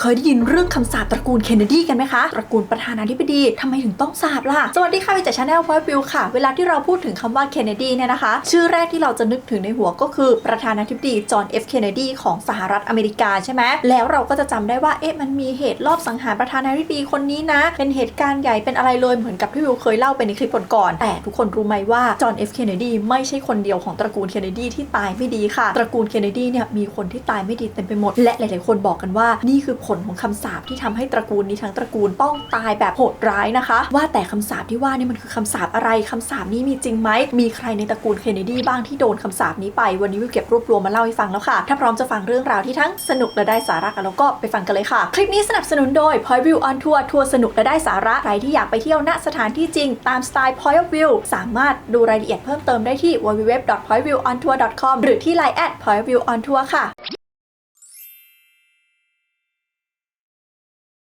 เคยได้ยินเรื่องคำสาปตระกูลเคนเนดีกันไหมคะ ตระกูลประธานาธิบดีทำไมถึงต้องสาปล่ะ สวัสดีค่ะวิจัยชาแนลพอยวิวค่ะ เวลาที่เราพูดถึงคำว่าเคนเนดีเนี่ยนะคะ ชื่อแรกที่เราจะนึกถึงในหัวก็คือประธานาธิบดีจอห์นเอฟเคนเนดีของสหรัฐอเมริกาใช่ไหมแล้วเราก็จะจำได้ว่าเอ๊ะมันมีเหตุรอบสังหารประธานาธิบดีคนนี้นะ เป็นเหตุการณ์ใหญ่เป็นอะไรเลยเหมือนกับที่วิวเคยเล่าไปในคลิปก่อนๆแต่ทุกคนรู้ไหมว่าจอห์นเอฟเคนเนดีไม่ใช่คนเดียวของตระกูลเคนเนดีที่ตายไม่ดีค่ะ ตระกูลเคนเนดีเนี่ยมีคนที่ตายไม่ดีเต็มไปหมด และหลาย ๆ คนบอกกันว่านี่คือผผลของคำสาปที่ทำให้ตระกูลนี้ทั้งตระกูลต้องตายแบบโหดร้ายนะคะ ว่าแต่คำสาปที่ว่านี่มันคือคำสาปอะไรคำสาปนี้มีจริงไหมมีใครในตระกูลเคนเนดีบ้างที่โดนคำสาปนี้ไป วันนี้วิวเก็บรวบรวมมาเล่าให้ฟังแล้วค่ะ ถ้าพร้อมจะฟังเรื่องราวที่ทั้งสนุกและได้สาระกันแล้วก็ไปฟังกันเลยค่ะ คลิปนี้สนับสนุนโดย Point View on Tour ทัวร์สนุกและได้สาระใครที่อยากไปเที่ยวณสถานที่จริงตามสไตล์ Point of View สามารถดูรายละเอียดเพิ่มเติมได้ที่ www.pointviewontour.com หรือที่ Line at Point View on Tour ค่ะ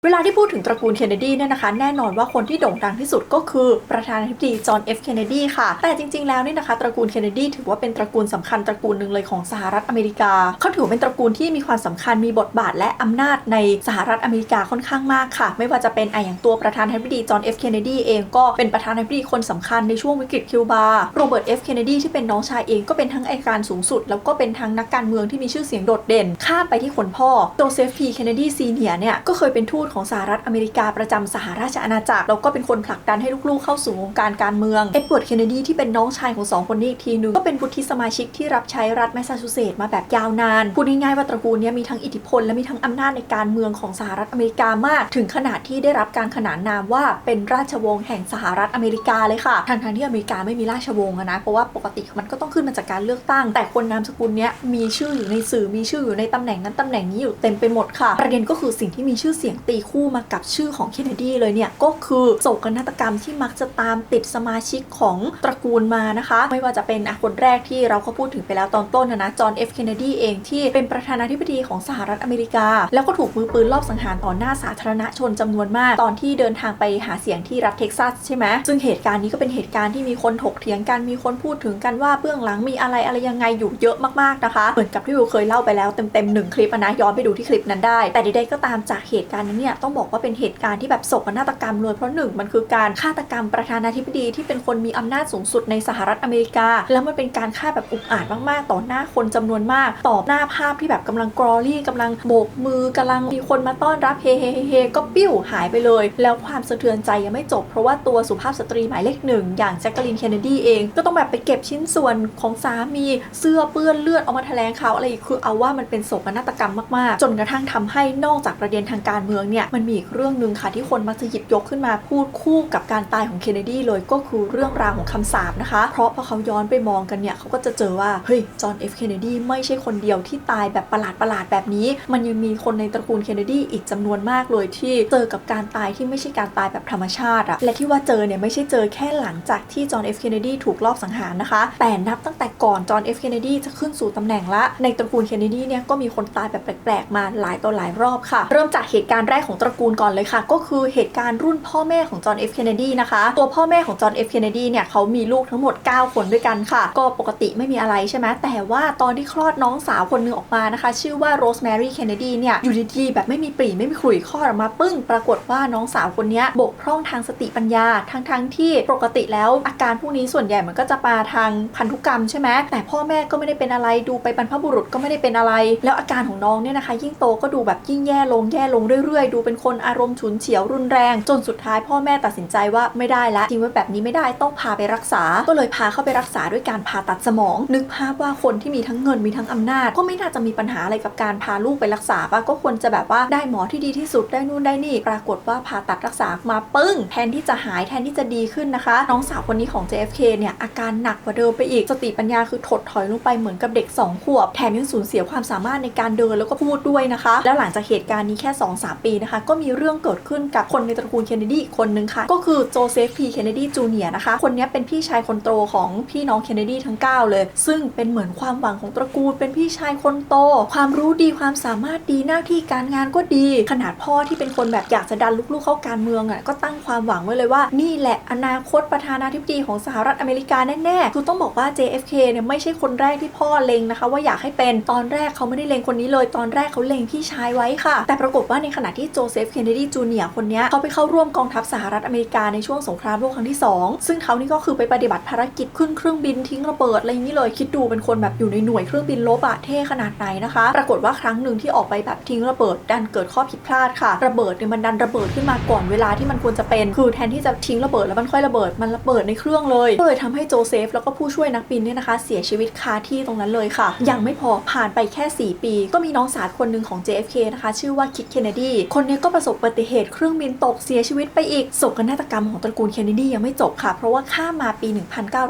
เวลาที่พูดถึงตระกูลเคนเนดีเนี่ยนะคะแน่นอนว่าคนที่โด่งดังที่สุดก็คือประธานาธิบดีจอห์นเอฟเคนเนดีค่ะ แต่จริงๆแล้วเนี่ยนะคะตระกูลเคนเนดีถือว่าเป็นตระกูลสำคัญตระกูลหนึ่งเลยของสหรัฐอเมริกา เขาถือเป็นตระกูลที่มีความสำคัญมีบทบาทและอำนาจในสหรัฐอเมริกาค่อนข้างมากค่ะ ไม่ว่าจะเป็นไออย่างตัวประธานาธิบดีจอห์นเอฟเคนเนดีเองก็เป็นประธานาธิบดีคนสำคัญในช่วงวิกฤตคิวบาโรเบิร์ตเอฟเคนเนดีที่เป็นน้องชายเองก็เป็นทั้งอัยการสูงสุด แล้วก็เป็นทั้งนักการเมืองที่มีชื่อเสียงโดดเด่น ข้ามไปที่คนพ่อโจเซฟพีเคนเนดีซีเนียเนี่ยก็เคยเป็นทูตของสหรัฐอเมริกาประจำสหราชอาณาจักรแล้วก็เป็นคนผลักดันให้ลูกๆเข้าสู่วงการการเมืองเอ็ดเวิร์ดเคนเนดีที่เป็นน้องชายของสองคนนี้อีกทีนึงก็เป็นวุฒิสมาชิกที่รับใช้รัฐแมสซาชูเซตส์มาแบบยาวนานพูดง่ายๆว่าตระกูลเนี้มีทั้งอิทธิพลและมีทั้งอำนาจในการเมืองของสหรัฐอเมริกามาก ถึงขนาดที่ได้รับการขนานนามว่าเป็นราชวงศ์แห่งสหรัฐอเมริกาเลยค่ะทางทางที่อเมริกาไม่มีราชวงศ์นะเพราะว่าปกติมันก็ต้องขึ้นมาจากการเลือกตั้ง แต่คนนามสกุลเนี้ยมีชื่ออยู่ในสื่อมีชื่ออยู่ในตำแหน่งนั้นตำแหน่งนี้อยู่เต็มไปหมดค่ะ ประเด็นก็คือสิ่งที่มีชื่อเสียงตีคู่มากับชื่อของเคนเนดีเลยเนี่ยก็คือโศกนาฏกรรมที่มักจะตามติดสมาชิกของตระกูลมานะคะ ไม่ว่าจะเป็นอะคนแรกที่เราก็พูดถึงไปแล้วตอนต้นนะนะจอห์นเอฟเคนเนดีเองที่เป็นประธานาธิบดีของสหรัฐอเมริกา แล้วก็ถูกมือปืนลอบสังหารต่อหน้าสาธารณชนจำนวนมาก ตอนที่เดินทางไปหาเสียงที่รัฐเท็กซัสใช่ไหมซึ่งเหตุการณ์นี้ก็เป็นเหตุการณ์ที่มีคนถกเถียงกันมีคนพูดถึงกันว่าเบื้องหลังมีอะไรอะไรยังไงอยู่เยอะมากๆนะคะ เหมือนกับที่วิวเคยเล่าไปแล้วเต็มๆหนึ่งคลิปนะย้อนไปดูที่คลิปนั้นได้ แต่ใดๆก็ตามจากเหตุการณ์นั้นเนี่ยต้องบอกว่าเป็นเหตุการณ์ที่แบบโศกนาฏกรรมเลยเพราะหนึ่งมันคือการฆาตกรรมประธานาธิบดีที่เป็นคนมีอำนาจสูงสุดในสหรัฐอเมริกา แล้วมันเป็นการฆ่าแบบอุกอาจมากๆ ต่อหน้าคนจำนวนมาก ต่อหน้าภาพที่แบบกำลังกรอลี่กำลังโบกมือกำลังมีคนมาต้อนรับเฮเฮเฮเฮก็ปิ้วหายไปเลย แล้วความสะเทือนใจยังไม่จบ เพราะว่าตัวสุภาพสตรีหมายเลขหนึ่งอย่างแจ็คกะลินเคนเนดีเอง ก็ต้องแบบไปเก็บชิ้นส่วนของสามีเสื้อเปื้อนเลือดเอามาแถลงข่าวอะไรอีกคือเอาว่ามันเป็นโศกนาฏกรรมมากๆ จนกระทั่งทำให้นอกจากประเด็นทางการเมืองเนี่ยมันมีอีกเรื่องหนึ่งค่ะที่คนมักจะหยิบยกขึ้นมาพูดคู่กับการตายของเคนเนดีเลยก็คือเรื่องราวของคำสาปนะคะ เพราะพอเขาย้อนไปมองกันเนี่ยเขาก็จะเจอว่า เฮ้ย จอห์นเอฟเคนเนดีไม่ใช่คนเดียวที่ตายแบบประหลาดประหลาดแบบนี้ มันยังมีคนในตระกูลเคนเนดีอีกจำนวนมากเลยที่เจอกับการตายที่ไม่ใช่การตายแบบธรรมชาติอะและที่ว่าเจอเนี่ยไม่ใช่เจอแค่หลังจากที่จอห์นเอฟเคนเนดีถูกลอบสังหารนะคะ แต่นับตั้งแต่ก่อนจอห์นเอฟเคนเนดีจะขึ้นสู่ตำแหน่งละในตระกูลเคนเนดีเนี่ยก็มีคนตายแบบแปลกๆมาหลายต่อหลายรอบค่ะ เริ่มจากเหตุการณ์แรกของตระกูลก่อนเลยค่ะ ก็คือเหตุการณ์รุ่นพ่อแม่ของจอห์นเอฟเคนเนดีนะคะ ตัวพ่อแม่ของจอห์นเอฟเคนเนดีเนี่ยเขามีลูกทั้งหมด 9 คนด้วยกันค่ะ ก็ปกติไม่มีอะไรใช่ไหมแต่ว่าตอนที่คลอดน้องสาวคนหนึงออกมานะคะ ชื่อว่าโรสแมรี่เคนเนดีเนี่ยอยู่ดีๆแบบไม่มีปรีไม่มีขลุ่ยคลอดออกมาปึ้ง ปรากฏว่าน้องสาวคนนี้บกพร่องทางสติปัญญาทั้งๆที่ปกติแล้วอาการพวกนี้ส่วนใหญ่มันก็จะมาทางพันธุกรรมใช่ไหมแต่พ่อแม่ก็ไม่ได้เป็นอะไรดูไปบรรพบุรุษก็ไม่ได้เป็นอะไร แล้วอาการของน้องเนี่ยนะคะ ยิ่งโตก็ดูแบบยิ่งแย่ลงแย่ลงเรื่อยๆดูเป็นคนอารมณ์ฉุนเฉียวรุนแรง จนสุดท้ายพ่อแม่ตัดสินใจว่าไม่ได้ละทิ้งไว้แบบนี้ไม่ได้ต้องพาไปรักษา ก็เลยพาเข้าไปรักษาด้วยการผ่าตัดสมอง นึกภาพว่าคนที่มีทั้งเงินมีทั้งอำนาจ ก็ไม่น่าจะมีปัญหาอะไรกับการพาลูกไปรักษาปะก็ควรจะแบบว่าได้หมอที่ดีที่สุดได้นู่นได้นี่ ปรากฏว่าผ่าตัดรักษามาปึ้ง แทนที่จะหายแทนที่จะดีขึ้นนะคะ น้องสาวคนนี้ของ JFK เนี่ยอาการหนักกว่าเดิมไปอีกสติปัญญาคือถดถอยลงไปเหมือนกับเด็ก 2 ขวบ แถมยังสูญเสียความสามารถในการเดินแล้วก็พูดด้วยนะคะ แล้วหลังจากเหตุการณ์นี้แค่ 2-3 ปีนะคะ ก็มีเรื่องเกิดขึ้นกับคนในตระกูลเคนเนดีอีกคนนึงค่ะ ก็คือโจเซฟพีเคนเนดีจูเนียนะคะ คนนี้เป็นพี่ชายคนโตของพี่น้องเคนเนดีทั้ง 9 เลย ซึ่งเป็นเหมือนความหวังของตระกูล เป็นพี่ชายคนโต ความรู้ดีความสามารถดีหน้าที่การงานก็ดี ขนาดพ่อที่เป็นคนแบบอยากจะดันลูกๆเข้าการเมืองอะก็ตั้งความหวังไว้เลยว่านี่แหละอนาคตประธานาธิบดีของสหรัฐอเมริกาแน่ๆคือต้องบอกว่า JFK เนี่ยไม่ใช่คนแรกที่พ่อเล็งนะคะ ว่าอยากให้เป็นตอนแรกเขาไม่ได้เล็งคนนี้เลยตอนแรกเขาเล็งพี่ชายไว้ค่ะ แต่ปรากฏว่าในขณะที่โจเซฟ เคนเนดีจูเนียร์คนนี้เขาไปเข้าร่วมกองทัพสหรัฐอเมริกาในช่วงสงครามโลกครั้งที่ 2 ซึ่งเขานี่ก็คือไปปฏิบัติภารกิจขึ้นเครื่องบินทิ้งระเบิดอะไรอย่างนี้เลยคิดดูเป็นคนแบบอยู่ในหน่วยเครื่องบินลบอะเท่ขนาดไหนนะคะ ปรากฏว่าครั้งหนึ่งที่ออกไปแบบทิ้งระเบิดดันเกิดข้อผิดพลาดค่ะ ระเบิดเนี่ยมันดันระเบิดขึ้นมาก่อนเวลาที่มันควรจะเป็นคือแทนที่จะทิ้งระเบิดแล้วมันค่อยระเบิดมันระเบิดในเครื่องเลยก็เลยทำให้โจเซฟแล้วก็ผู้ช่วยนักบินเนี่ยนะคะ เสียชีวิตคาที่ตรงนั้นเลยค่ะ ยังไม่พอผ่านไปแค่ 4 ปี ก็มีน้องสาวคนหนึ่งของ JFK นะคะ ชื่อว่าคิดเคนเนดีคนเนี้ยก็ประสบอุบัติเหตุเครื่องบินตกเสียชีวิตไปอีกโศกนาฏกรรมของตระกูลเคนเนดียังไม่จบค่ะ เพราะว่าข้ามมาปี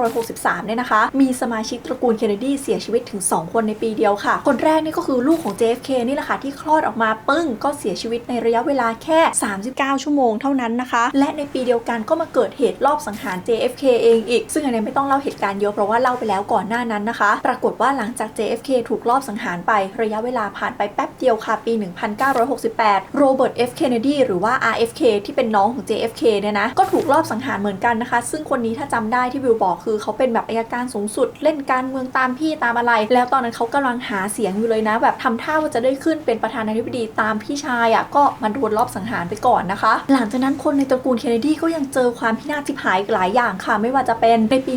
1963 เนี่ยนะคะ มีสมาชิกตระกูลเคนเนดีเสียชีวิตถึง 2 คนในปีเดียวค่ะ คนแรกนี่ก็คือลูกของ JFK นี่แหละค่ะที่คลอดออกมาปึ้งก็เสียชีวิตในระยะเวลาแค่ 39 ชั่วโมงเท่านั้นนะคะ และในปีเดียวกันก็มาเกิดเหตุรอบสังหาร JFK เองอีก ซึ่งอันนี้ไม่ต้องเล่าเหตุการณ์เยอะเพราะว่าเล่าไปแล้วก่อนหน้านั้นนะคะ ปรากฏว่าหลังจาก JFK ถูกลอบสังหารไประยะเวลาผ่านไปแป๊บเดียวค่ะปี 1968 โรเบิร์ตบิร์ต F. Kennedy หรือว่า RFK ที่เป็นน้องของ JFK เนี่ยนะ ก็ถูกลอบสังหารเหมือนกันนะคะ ซึ่งคนนี้ถ้าจำได้ที่วิวบอกคือเขาเป็นแบบอัยการสูงสุด เล่นการเมืองตามพี่ตามอะไร แล้วตอนนั้นเขากำลังหาเสียงอยู่เลยนะ แบบทำท่าว่าจะได้ขึ้นเป็นประธานาธิบดีตามพี่ชายอะ่ะก็มาโดนลอบสังหารไปก่อนนะคะ หลังจากนั้นคนในตระกูลเคนเนดีก็ยังเจอความพินาศทิพหายหลายอย่างค่ะ ไม่ว่าจะเป็นในปี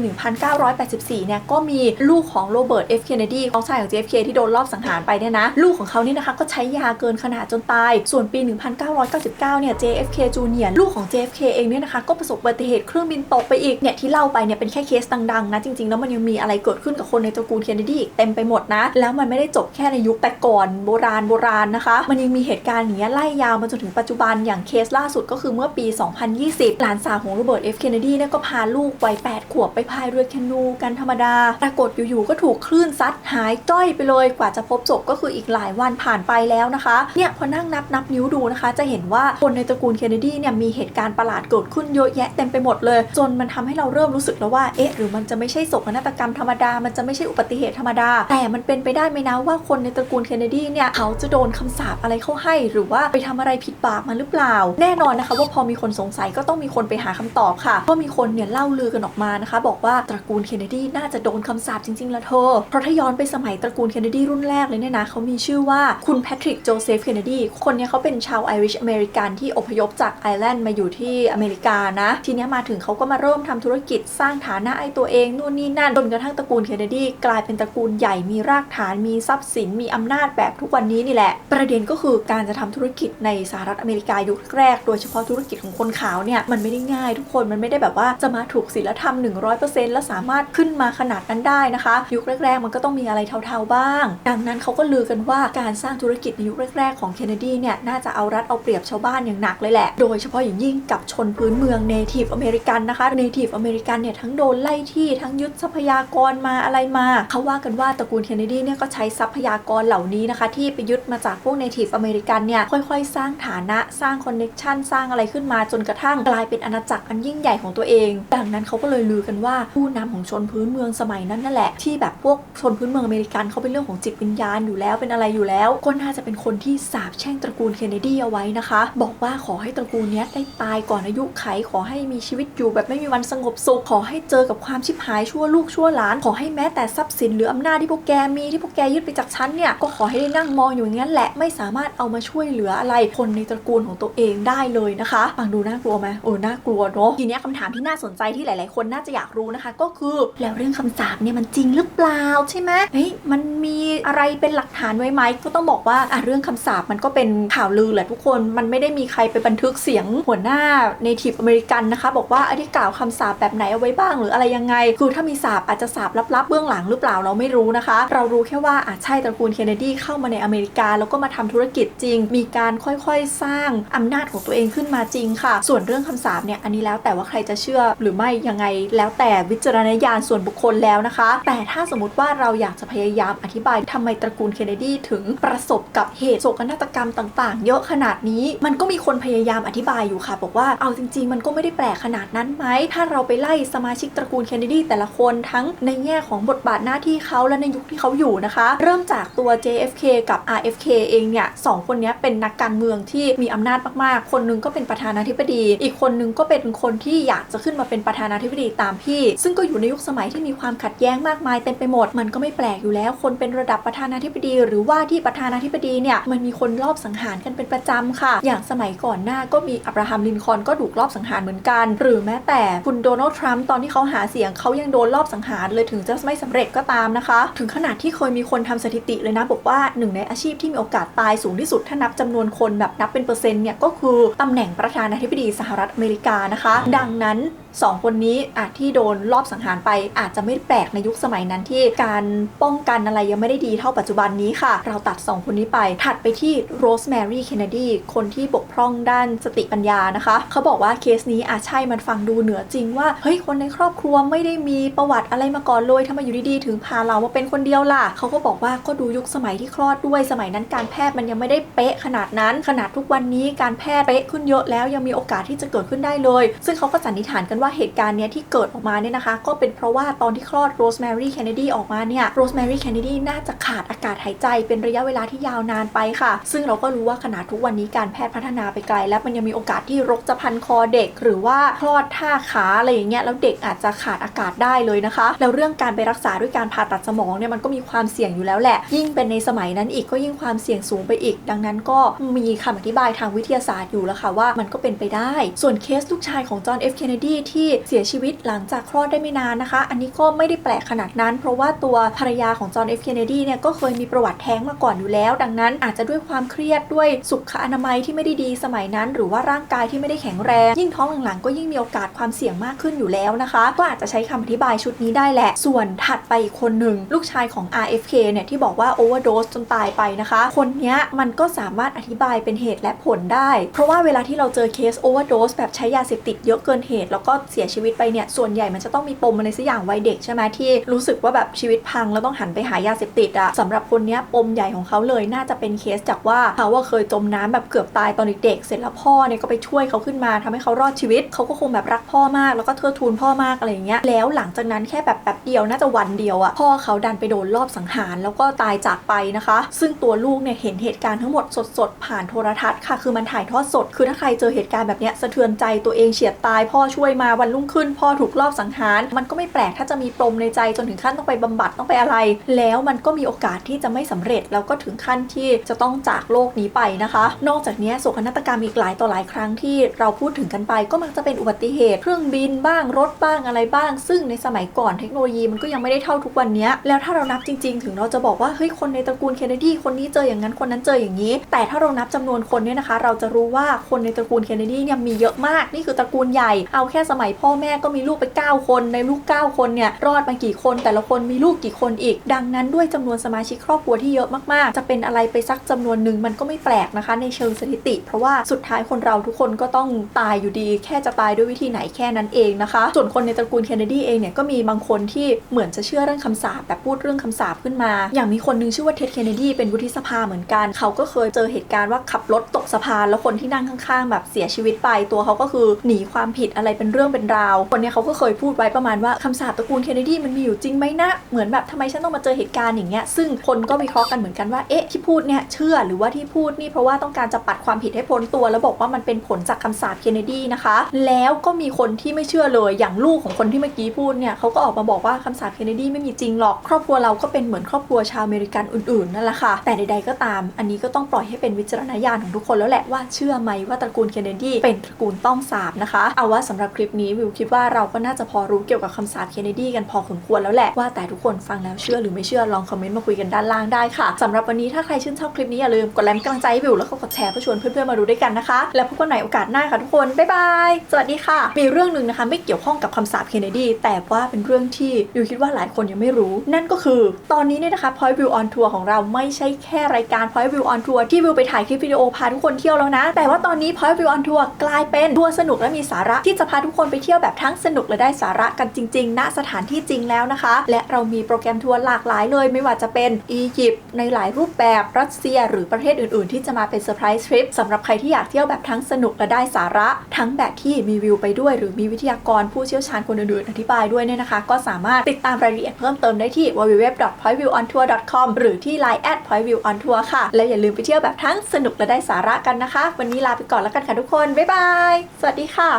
1984 เนี่ยก็มีลูกของโรเบิร์ต F. Kennedy น้องชายของ JFK ที่โดนลอบสังหารไปเนี่ยนะ ลูกของเขานี่นะคะก็ใช้ยาเกินขนาดจนตาย ส่วนปี1999 เนี่ย JFK Jr. ลูกของ JFK เองเนี่ยนะคะ ก็ประสบอุบัติเหตุเครื่องบินตกไปอีก เนี่ยที่เล่าไปเนี่ยเป็นแค่เคสดังๆนะ จริงๆ แล้วมันยังมีอะไรเกิดขึ้นกับคนในตระกูลเคนเนดีอีกเต็มไปหมดนะ แล้วมันไม่ได้จบแค่ในยุคแต่ก่อนโบราณโบราณนะคะ มันยังมีเหตุการณ์อย่างเงี้ยไล่ยาวมาจนถึงปัจจุบันอย่างเคสล่าสุดก็คือเมื่อปี 2020 หลานสาวของโรเบิร์ต F. Kennedy เนี่ยก็พาลูกวัย8ขวบไปพายเรือแคนูกันธรรมดา ปรากฏอยู่ๆก็ถูกคลื่นซัดหายจ้อยไปเลย กว่าจะพบศพก็คืออีกหลายวันผ่านไปแล้วนะคะ เนี่ยพอนั่งนับนับนิ้วดูนะคะจะเห็นว่าคนในตระกูลเคนเนดีเนี่ยมีเหตุการณ์ประหลาดเกิดขึ้นเยอะแยะเต็มไปหมดเลย จนมันทำให้เราเริ่มรู้สึกแล้วว่าเอ๊ะหรือมันจะไม่ใช่โศกนาฏกรรมธรรมดา มันจะไม่ใช่อุบัติเหตุธรรมดา แต่มันเป็นไปได้ไหมนะว่าคนในตระกูลเคนเนดีเนี่ยเขาจะโดนคำสาปอะไรเข้าให้ หรือว่าไปทำอะไรผิดบาปมาหรือเปล่า แน่นอนนะคะว่าพอมีคนสงสัยก็ต้องมีคนไปหาคำตอบค่ะก็มีคนเนี่ยเล่าลือกันออกมานะคะ บอกว่าตระกูลเคนเนดีน่าจะโดนคำสาปจริงๆละเธอเพราะถ้าย้อนไปสมัยตระกูลเคนเนดีรุ่นแรกเลยเนี่ยนะเขามีชื่อว่าคุณแพทริกโจเซฟเคนเนดีคนนี้เขาเป็นชาวาวไอริชอเมริกันที่อพยพจากไอร์แลนด์มาอยู่ที่อเมริกานะ ทีนี้มาถึงเขาก็มาเริ่มทำธุรกิจสร้างฐานะไอตัวเองนู่นนี่นั่นจนกระทั่งตระกูลเคนเนดีกลายเป็นตระกูลใหญ่มีรากฐานมีทรัพย์สินมีอำนาจแบบทุกวันนี้นี่แหละ ประเด็นก็คือการจะทำธุรกิจในสหรัฐอเมริกายุคแรก โดยเฉพาะธุรกิจของคนขาวเนี่ยมันไม่ได้ง่ายทุกคนมันไม่ได้แบบว่าจะมาถูกศีลธรรม 100%แล้วสามารถขึ้นมาขนาดนั้นได้นะคะ ยุคแรก ๆ มันก็ต้องมีอะไรเทาๆบ้าง ดังนั้นเขาก็ลือกันว่าการสร้างธุรกิจในยุคแรกๆของเคนเนดีเนี่ยน่าจะเอารัดเอาเปรียบชาวบ้านอย่างหนักเลยแหละ โดยเฉพาะอย่างยิ่งกับชนพื้นเมืองเนทีฟอเมริกันนะคะเนทีฟอเมริกันเนี่ยทั้งโดนไล่ที่ทั้งยึดทรัพยากรมาอะไรมา เขาว่ากันว่าตระกูลเคนเนดีเนี่ยก็ใช้ทรัพยากรเหล่านี้นะคะ ที่ไปยึดมาจากพวกเนทีฟอเมริกันเนี่ยค่อยๆ สร้างฐานะสร้างคอนเน็ชันสร้างอะไรขึ้นมาจนกระทั่งกลายเป็นอาณาจักรอันยิ่งใหญ่ของตัวเอง ดังนั้นเขาก็เลยลือกันว่าผู้นำของชนพื้นเมืองสมัยนั้นนั่นแหละที่แบบพวกชนพื้นเมืองอเมริกันเขาเป็นเรื่องของจิตวิญญาณอยู่แล้วเป็นอะไรอยู่แล้วก็น่าจะเป็นคนที่สาบแช่งตระกูลเคนเนดีเอาไว้นะคะ บอกว่าขอให้ตระกูลนี้ได้ตายก่อนอายุไข ขอให้มีชีวิตอยู่แบบไม่มีวันสงบสุข ขอให้เจอกับความชิบหายชั่วลูกชั่วหลาน ขอให้แม้แต่ทรัพย์สินหรืออำนาจที่พวกแกมีที่พวกแกยึดไปจากฉันเนี่ย ก็ขอให้ได้นั่งมองอยู่อย่างนั้นแหละ ไม่สามารถเอามาช่วยเหลืออะไรคนในตระกูลของตัวเองได้เลยนะคะฟังดูน่ากลัวไหมโอ้น่ากลัวเนาะทีนี้ยคำถามที่น่าสนใจที่หลาย ๆ คนน่าจะอยากรู้นะคะ ก็คือแล้วเรื่องคำสาปเนี่ยมันจริงหรือเปล่าใช่ไหมเฮ้ยมันมีอะไรเป็นหลักฐานไว้ไหมก็ต้องบอกว่าอะเรื่องคำสาปมันก็เป็นข่าวลือแหละทุกคน มันไม่ได้มีใครไปบันทึกเสียงหัวหน้าในทีฟอเมริกันนะคะ บอกว่าไอ้ที่กล่าวคำสาปแบบไหนเอาไว้บ้างหรืออะไรยังไง คือถ้ามีสาปอาจจะสาปลับๆเบื้องหลังหรือเปล่าเราไม่รู้นะคะ เรารู้แค่ว่าอาจใช่ตระกูลเคนเนดีเข้ามาในอเมริกา แล้วก็มาทำธุรกิจจริง มีการค่อยๆสร้างอำนาจของตัวเองขึ้นมาจริงค่ะ ส่วนเรื่องคำสาปเนี่ยอันนี้แล้วแต่ว่าใครจะเชื่อหรือไม่ยังไงแล้วแต่วิจารณญาณส่วนบุคคลแล้วนะคะ แต่ถ้าสมมติว่าเราอยากจะพยายามอธิบายทำไมตระกูลเคนเนดีถึงประสบกับเหตุโศกนาฏกรรมต่าง ๆ เยอะขนาดนี้ มันก็มีคนพยายามอธิบายอยู่ค่ะ บอกว่าเอาจริง ๆ มันก็ไม่ได้แปลกขนาดนั้นไหม ถ้าเราไปไล่สมาชิกตระกูลเคนเนดีแต่ละคนทั้งในแง่ของบทบาทหน้าที่เขาและในยุคที่เขาอยู่นะคะ เริ่มจากตัว JFK กับ RFK เองเนี่ยสองคนนี้เป็นนักการเมืองที่มีอำนาจมากๆ คนนึงก็เป็นประธานาธิบดี อีกคนนึงก็เป็นคนที่อยากจะขึ้นมาเป็นประธานาธิบดีตามพี่ ซึ่งก็อยู่ในยุคสมัยที่มีความขัดแย้งมากมายเต็มไปหมด มันก็ไม่แปลกอยู่แล้ว คนเป็นระดับประธานาธิบดี หรือว่าที่ประธานาธิบดีเนี่ยมันมีคนรอบสังหารกันเป็นประจำค่ะ อย่างสมัยก่อนหน้าก็มีอับราฮัมลินคอนก็ถูกลอบสังหารเหมือนกัน หรือแม้แต่คุณโดนัลด์ทรัมป์ตอนที่เขาหาเสียงเขายังโดนลอบสังหารเลยถึงจะไม่สำเร็จก็ตามนะคะ ถึงขนาดที่เคยมีคนทำสถิติเลยนะ บอกว่าหนึ่งในอาชีพที่มีโอกาสตายสูงที่สุดถ้านับจำนวนคนแบบนับเป็นเปอร์เซ็นต์เนี่ยก็คือตำแหน่งประธานาธิบดีสหรัฐอเมริกานะคะ ดังนั้นสองคนนี้อาจที่โดนรอบสังหารไป อาจจะไม่แปลกในยุคสมัยนั้นที่การป้องกันอะไรยังไม่ได้ดีเท่าปัจจุบันนี้ค่ะ เราตัด 2 คนนี้ไป ถัดไปที่โรสแมรี่เคนเนดีคนที่บกพร่องด้านสติปัญญานะคะ เขาบอกว่าเคสนี้อาจใช่มันฟังดูเหนือจริงว่า เฮ้ย คนในครอบครัวไม่ได้มีประวัติอะไรมาก่อนเลยทำไมอยู่ดีๆ ถึงพาเรามาเป็นคนเดียวล่ะ เขาก็บอกว่าก็ดูยุคสมัยที่คลอดด้วยสมัยนั้นการแพทย์มันยังไม่ได้เป๊ะขนาดนั้น ขนาดทุกวันนี้การแพทย์เป๊ะขึ้นเยอะแล้วยังมีโอกาสที่จะเกิดขึ้นได้เลย ซึ่งเขาก็สันนิษฐานกันว่าเหตุการณ์เนี้ยที่เกิดออกมาเนี่ยนะคะ ก็เป็นเพราะว่าตอนที่คลอดโรสแมรี่เคนเนดีออกมาเนี่ยโรสแมรี่เคนเนดีน่าจะขาดอากาศหายใจเป็นระยะเวลาที่ยาวนานไปค่ะ ซึ่งเราก็รู้ว่าขนาดทุกวันนี้การแพทย์พัฒนาไปไกล แล้วมันยังมีโอกาสที่รกจะพันคอเด็ก หรือว่าคลอดท่าขาอะไรอย่างเงี้ยแล้วเด็กอาจจะขาดอากาศได้เลยนะคะ แล้วเรื่องการไปรักษาด้วยการผ่าตัดสมองเนี่ยมันก็มีความเสี่ยงอยู่แล้วแหละ ยิ่งเป็นในสมัยนั้นอีกก็ยิ่งความเสี่ยงสูงไปอีก ดังนั้นก็มีคำอธิบายทางวิทยาศาสตร์อยู่แล้วค่ะว่ามันก็เป็นไปได้ ส่วนเคสลูกชายของจอห์นเอฟเคนเนดีที่เสียชีวิตหลังจากคลอดได้ไม่นานนะคะ อันนี้ก็ไม่ได้แปลกขนาดนั้น เพราะว่าตัวภรรยาของจอห์นเอฟเคนเนดีเนี่ยก็เคยมีประวัติแท้งมาก่อนอยู่แล้ว ดังนั้นอาจจะด้วยความเครียดด้วยสุขอนามัยที่ไม่ได้ดีสมัยนั้น หรือว่าร่างกายที่ไม่ได้แข็งแรง ยิ่งท้องหลังๆก็ยิ่งมีโอกาสความเสี่ยงมากขึ้นอยู่แล้วนะคะ ก็อาจจะใช้คำอธิบายชุดนี้ได้แหละ ส่วนถัดไปอีกคนหนึ่งลูกชายของ RFK เนี่ยที่บอกว่าโอเวอร์โดสจนตายไปนะคะ คนนี้มันก็สามารถอธิบายเป็นเหตุและผลได้ เพราะว่าเวลาที่เราเจอเคสโอเวอร์โดสแบบใช้ยาเสพติดเยอะเกินเหตุแล้วก็เสียชีวิตไปเนี่ยส่วนใหญ่มันจะต้องมีปมอะไรสักอย่างวัยเด็กใช่ไหมที่รู้สึกว่าแบบชีวิตพังแล้วต้องหันไปหายาเสพติดอะสำหรับคนเนี้ยปมใหญ่ของเขาเลยน่าจะเป็นเคสจากว่าเขาว่าเคยจมน้ำแบบเกือบตายตอนเด็กๆเสร็จแล้วพ่อเนี่ยก็ไปช่วยเขาขึ้นมาทำให้เขารอดชีวิตเขาก็คงแบบรักพ่อมาก แล้วก็เทิดทูนพ่อมากอะไรอย่างเงี้ยแล้วหลังจากนั้นแค่แบบแป๊บเดียวน่าจะวันเดียวอะพ่อเขาดันไปโดนรอบสังหารแล้วก็ตายจากไปนะคะ ซึ่งตัวลูกเนี่ยเห็นเหตุการณ์ทั้งหมดสดๆผ่านโทรทัศน์ค่ะคือมันถ่ายทอดสด คือถ้าใครเจอเหตุการณ์แบบเนี้ยสะเทือนใจตัวเองเฉียดตายพ่อช่วยมาวันรุ่งขึ้นพ่อถูกรอบสังหาร มันก็ไม่แปลกถ้าจะมีปมในใจจนถึงขั้นต้องไปบำบัดต้องไปอะไร แล้วมันก็มีโอกาสที่จะไม่สำเร็จ แล้วก็ถึงขั้นที่จะต้องจากโลกนี้ไปนะคะ นอกจากนี้โศกนาฏกรรมอีกหลายต่อหลายครั้งที่เราพูดถึงกันไป ก็มักจะเป็นอุบัติเหตุเครื่องบินบ้างรถบ้างอะไรบ้าง ซึ่งในสมัยก่อนเทคโนโลยีมันก็ยังไม่ได้เท่าทุกวันนี้แล้วถ้าเรานับจริง ๆ ถึงเราจะบอกว่าเฮ้ยคนในตระกูลเคนเนดีคนนี้เจออย่างนั้นคนนั้นเจออย่างนี้ แต่ถ้าเรานับจำนวนคนเนี่ยนะคะ เราจะรู้ว่าคนในตระกูลเคนเนดีเนี่ยมีเยอะมากนี่คือตระกูลใหญ่เอาแค่สมัยพ่อแม่ก็มีลูกไป 9 คน ในลูก 9 คนเนี่ยรอดมากี่คน แต่ละคนมีลูกกี่คนอีก ดังนั้นด้วยจำนวนสมาชิกครอบครัวที่เยอะมากๆ จะเป็นอะไรไปสักจำนวนหนึ่งมันก็ไม่แปลกนะคะ ในเชิงสถิติ เพราะว่าสุดท้ายคนเราทุกคนก็ต้องตายอยู่ดี แค่จะตายด้วยวิธีไหนแค่นั้นเองนะคะ ส่วนคนในตระกูลเคนเนดีเองเนี่ยก็มีบางคนที่เหมือนจะเชื่อเรื่องคำสาปแบบพูดเรื่องคำสาปขึ้นมา อย่างมีคนนึงชื่อว่าเท็ดเคนเนดีเป็นวุฒิสภาเหมือนกัน เขาก็เคยเจอเหตุการณ์ว่าขับรถตกสะพานแล้วคนที่นั่งข้างๆ แบบเสียชีวิตไปตัวเขาก็คือหนีความผิดอะไรเป็นเรื่องเป็นราว คนเนี้ยเขาก็เคยพูดไว้ประมาณว่าคำสาปตระกูลเคนเนดีมันมีอยู่จริงไหมนะ เหมือนแบบทำไมฉันต้องมาเจอเหตุการณ์อย่างเงี้ย ซึ่งคนก็วิเคราะห์กันเหมือนกันว่า เอ๊ะ ที่พูดเนี่ยเชื่อหรือว่าที่พูดนี่เพราะว่าต้องการจะปัดความผิดให้พ้นตัว แล้วบอกว่ามันเป็นผลจากคำสาปเคนเนดีนะคะ แล้วก็มีคนที่ไม่เชื่อเลย อย่างลูกของคนที่เมื่อกี้พูดเนี่ยเขาก็ออกมาบอกว่าคำสาปเคนเนดีไม่มีจริงหรอก ครอบครัวเราก็เป็นเหมือนครอบครัวชาวอเมริกันอื่นๆนั่นแหละค่ะ แต่ใดๆก็ตาม อันนี้ก็ต้องปล่อยให้เป็นวิจารณญาณของทุกคนแล้วแหละว่าเชื่อไหมว่าตระกูลเคนเนดีเป็นตระกูลต้องสาปนะคะ เอาว่าสำหรับคลิปนี้วิวคิดว่าเราก็น่าจะพอรู้เกี่ยวกับคำสาปเคนเนดีกันพอสมควรแล้วแหละว่าแต่ทุกคนฟังแล้วเชื่อหรือไม่เชื่อลองคอมเมนต์มาคุยกันด้านล่างได้ค่ะสำหรับวันนี้ถ้าใครชื่นชอบคลิปนี้อย่าลืมกดไลค์กำลังใจให้วิวแล้วก็กดแชร์เพื่อชวนเพื่อนๆมาดูด้วยกันนะคะ แล้วพบกันใหม่โอกาสหน้าค่ะทุกคนบ๊ายบายสวัสดีค่ะ มีเรื่องหนึ่งนะคะไม่เกี่ยวข้องกับคำสาปเคนเนดีแต่ว่าเป็นเรื่องที่วิวคิดว่าหลายคนยังไม่รู้ นั่นก็คือ ตอนนี้เนี่ยนะคะ Point View on Tour ของเราไม่ใช่แค่รายการ Point View on Tour ที่วิวไปถ่ายคลิปวิดีโอพาทุกคนเที่ยวแล้วนะ แต่ว่าตอนนี้ Point View on Tour กลายเป็นทัวร์สนุกและมีสาระที่จะพาทุกคนคนไปเที่ยวแบบทั้งสนุกและได้สาระกันจริงๆ ณ สถานที่จริงแล้วนะคะ และเรามีโปรแกรมทัวร์หลากหลายเลย ไม่ว่าจะเป็นอียิปต์ในหลายรูปแบบรัสเซีย หรือประเทศอื่นๆ ที่จะมาเป็นเซอร์ไพรส์ทริปสำหรับใครที่อยากเที่ยวแบบทั้งสนุกและได้สาระ ทั้งแบบที่มีวิวไปด้วย หรือมีวิทยากรผู้เชี่ยวชาญคนอื่นๆ อธิบายด้วยเนี่ยนะคะ ก็สามารถติดตามรายละเอียดเพิ่มเติมได้ที่ www.pointviewontour.com หรือที่ line at pointviewontour ค่ะ และอย่าลืมไปเที่ยวแบบทั้งสนุกและได้สาระกันนะคะ วันนี้ลาไปก่อนแล้วกันค่ะทุกคน บ๊ายบาย สวัสดีค่ะ